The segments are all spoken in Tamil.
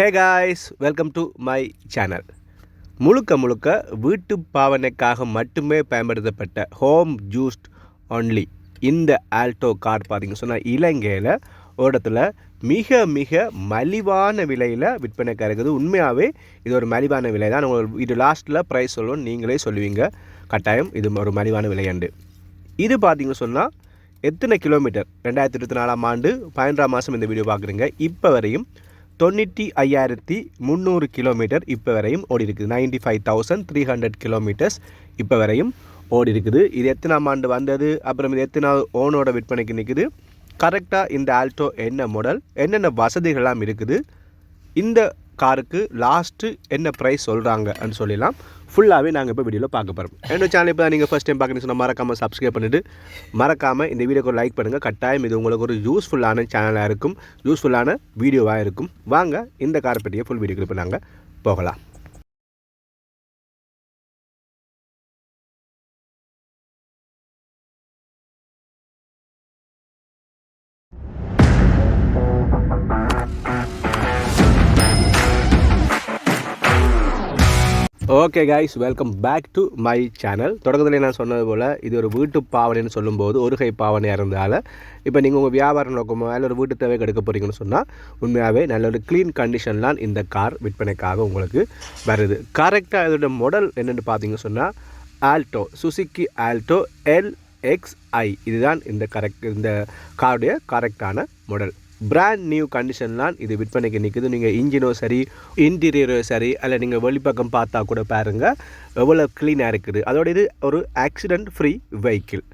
Hey guys welcome to my channel முழுக்க முழுக்க வீட்டு பாவனைக்காக மட்டுமே பயன்படுத்தப்பட்ட ஹோம் ஜூஸ்ட் ஒன்லி இந்த ஆல்டோ கார் பார்த்திங்க சொன்னால் இலங்கையில் ஒரு இடத்துல மிக மிக மலிவான விலையில் விற்பனைக்காக இருக்குது. உண்மையாகவே இது ஒரு மலிவான விலை தான். உங்களுக்கு இது லாஸ்ட்டில் ப்ரைஸ் சொல்லணும் நீங்களே சொல்லுவீங்க. கட்டாயம் இது ஒரு மலிவான விலையாண்டு இது பார்த்திங்க சொன்னால் எத்தனை கிலோமீட்டர் ரெண்டாயிரத்தி இருபத்தி நாலாம் ஆண்டு பதினொன்றாம் மாதம் இந்த வீடியோ பார்க்குறீங்க. இப்போ வரையும் தொண்ணூற்றி ஐயாயிரத்தி முந்நூறு கிலோமீட்டர் இப்போ வரையும் ஓடி இருக்குது ninety five thousand three hundred kilometres இப்போ வரையும் ஓடி இருக்குது இது எத்தனாம் ஆண்டு வந்தது? அப்புறம் இது எத்தனை ஓனோட விற்பனைக்கு நிற்குது கரெக்டாக இந்த ஆல்டோ என்ன மாடல் என்னென்ன வசதிகள்லாம் இருக்குது? இந்த காருக்கு லாஸ்ட்டு என்ன ப்ரைஸ் சொல்கிறாங்கன்னு சொல்லலாம் ஃபுல்லாகவே நாங்கள் இப்போ வீடியோவில் பார்க்க போகிறோம் என்னோட சேனல் இப்போ நீங்கள் ஃபஸ்ட் டைம் பார்க்குறீங்க சொன்னால் மறக்காமல் சப்ஸ்கிரைப் பண்ணிவிட்டு மறக்காமல் இந்த வீடியோக்கு லைக் பண்ணுங்கள் கட்டாயம் இது உங்களுக்கு ஒரு யூஸ்ஃபுல்லான சேனலாக இருக்கும் யூஸ்ஃபுல்லான வீடியோவாக இருக்கும். வாங்க இந்த காரை பற்றிய ஃபுல் வீடியோக்கு இப்போ நாங்கள் போகலாம். Okay guys welcome back to my channel தொடக்கத்தில் நான் சொன்னது போல் இது ஒரு வீட்டு பாவனைன்னு சொல்லும்போது ஒரு கை பாவனையாக இருந்தால் இப்போ நீங்கள் உங்கள் வியாபார நோக்கமோ இல்லை ஒரு வீட்டு தேவை எடுக்க போகிறீங்கன்னு சொன்னால் உண்மையாகவே நல்ல ஒரு க்ளீன் கண்டிஷன்லாம் இந்த கார் விற்பனைக்காக உங்களுக்கு வருது. கரெக்டாக இதோட மாடல் என்னென்னு பார்த்தீங்கன்னு சொன்னால் ஆல்டோ சுசுக்கி ஆல்டோ எல்எக்ஸ்ஐ இதுதான் இந்த கரெக்ட் இந்த காருடைய கரெக்டான மாடல் பிராண்ட் நியூ கண்டிஷன் தான் இது விற்பனைக்கு நிற்குது நீங்கள் இன்ஜினோ சரி இன்டீரியரோ சரி அல்ல நீங்கள் வெளிப்பக்கம் பார்த்தா கூட பாருங்கள் எவ்வளோ க்ளீனாக இருக்குது. அதோட இது ஒரு ஆக்சிடெண்ட் ஃப்ரீ வெஹிக்கிள்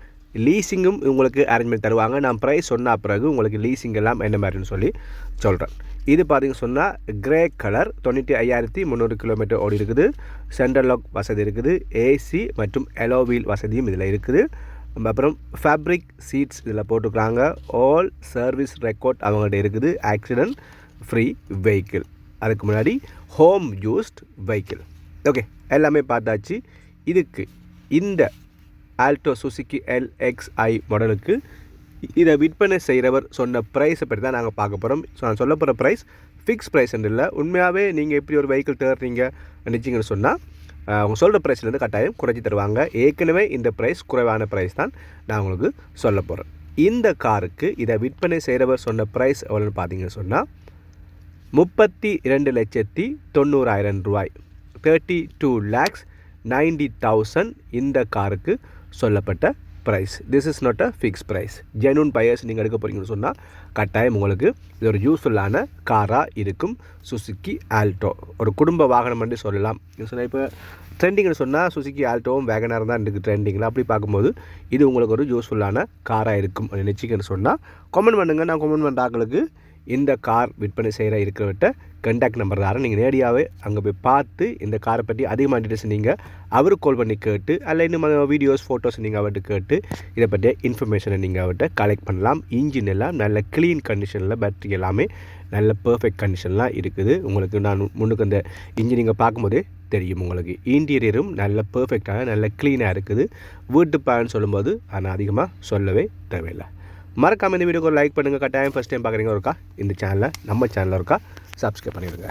லீஸிங்கும் உங்களுக்கு அரேஞ்ச்மெண்ட் தருவாங்க. நான் ப்ரைஸ் சொன்ன பிறகு உங்களுக்கு லீஸிங் எல்லாம் என்ன மாதிரின்னு சொல்லி சொல்கிறேன் இது பார்த்திங்க சொன்னால் கிரே கலர் தொண்ணூற்றி ஐயாயிரத்தி முந்நூறு கிலோமீட்டர் ஓடி இருக்குது. சென்ட்ரல் லாக் வசதி இருக்குது. ஏசி மற்றும் எலோவீல் வசதியும் இதில் இருக்குது. அப்புறம் ஃபேப்ரிக் சீட்ஸ் இதில் போட்டுக்கிறாங்க. ஆல் சர்வீஸ் ரெக்கார்ட் அவங்கள்ட்ட இருக்குது. ஆக்சிடெண்ட் ஃப்ரீ வெஹிக்கிள் அதுக்கு முன்னாடி ஹோம் யூஸ்ட் வெஹிக்கிள் ஓகே எல்லாமே பார்த்தாச்சு. இதுக்கு இந்த ஆல்டோ சுசுக்கி எல்எக்ஸ்ஐ மாடலுக்கு இதை விற்பனை செய்கிறவர் சொன்ன ப்ரைஸை பற்றி தான் நாங்கள் பார்க்க போகிறோம் ஸோ நான் சொல்ல போகிற ப்ரைஸ் ஃபிக்ஸ் ப்ரைஸ் இல்லை. உண்மையாகவே நீங்கள் எப்படி ஒரு வெஹிக்கிள் தேடுறீங்க நினச்சிங்கன்னு சொன்னால் அவங்க சொல்கிற ப்ரைஸ்லேருந்து கட்டாயம் குறைச்சி தருவாங்க. ஏற்கனவே இந்த ப்ரைஸ் குறைவான ப்ரைஸ் தான் நான் உங்களுக்கு சொல்ல போகிறேன் இந்த காருக்கு இதை விற்பனை செய்கிறவர் சொன்ன ப்ரைஸ் எவ்வளோன்னு பார்த்தீங்கன்னு சொன்னால் முப்பத்தி இரண்டு லட்சத்தி தொண்ணூறாயிரம் ரூபாய். Thirty two lakhs ninety thousand இந்த காருக்கு சொல்லப்பட்ட price this is not a fix price genuine buyers நீங்கள் எடுக்க போகிறீங்கன்னு சொன்னால் கட்டாயம் உங்களுக்கு இது ஒரு யூஸ்ஃபுல்லான காராக இருக்கும். சுசுக்கி ஆல்டோ ஒரு குடும்ப வாகனம் என்று சொல்லலாம். சொன்னால் இப்போ ட்ரெண்டிங்னு சொன்னால் சுசுக்கி ஆல்டோவும் வேகனாக தான் இருக்குது ட்ரெண்டிங்கில் அப்படி பார்க்கும்போது இது உங்களுக்கு ஒரு யூஸ்ஃபுல்லான காராக இருக்கும். நினச்சிக்கன்னு சொன்னால் கமெண்ட் பண்ணுங்கள் நான் கமெண்ட் பண்ணுற ஆக்களுக்கு இந்த கார் விற்பனை செய்கிற இருக்கிறவர்கிட்ட கண்டாக்ட் நம்பர் தரேன். நீங்கள் நேரடியாகவே அங்கே போய் பார்த்து இந்த காரை பற்றி அதிகமாக டீட்டெயில்ஸ் நீங்கள் அவருக்கு கால் பண்ணி கேட்டு அல்ல இன்னும் வீடியோஸ் ஃபோட்டோஸ் நீங்கள் அவர்கிட்ட கேட்டு இதை பற்றிய இன்ஃபர்மேஷனை நீங்கள் அவர்கிட்ட கலெக்ட் பண்ணலாம். இன்ஜின் எல்லாம் நல்ல க்ளீன் கண்டிஷனில் பேட்ரி எல்லாமே நல்ல பர்ஃபெக்ட் கண்டிஷன்லாம் இருக்குது. உங்களுக்கு நான் முன்னுக்கு அந்த இன்ஜினிங்கை பார்க்கும்போதே தெரியும் உங்களுக்கு. இன்டீரியரும் நல்ல பர்ஃபெக்டாக நல்ல க்ளீனாக இருக்குது. வீட்டு பேன் சொல்லும்போது ஆனால் அதிகமாக சொல்லவே தேவையில்லை. மறக்காமல் இந்த வீடியோக்கு லைக் பண்ணுங்கள் கட்டாயம் ஃபஸ்ட் டைம் பார்க்குறீங்க இருக்கா இந்த சேனலில் நம்ம சேனலில் இருக்கா சப்ஸ்கிரைப் பண்ணிடுங்க.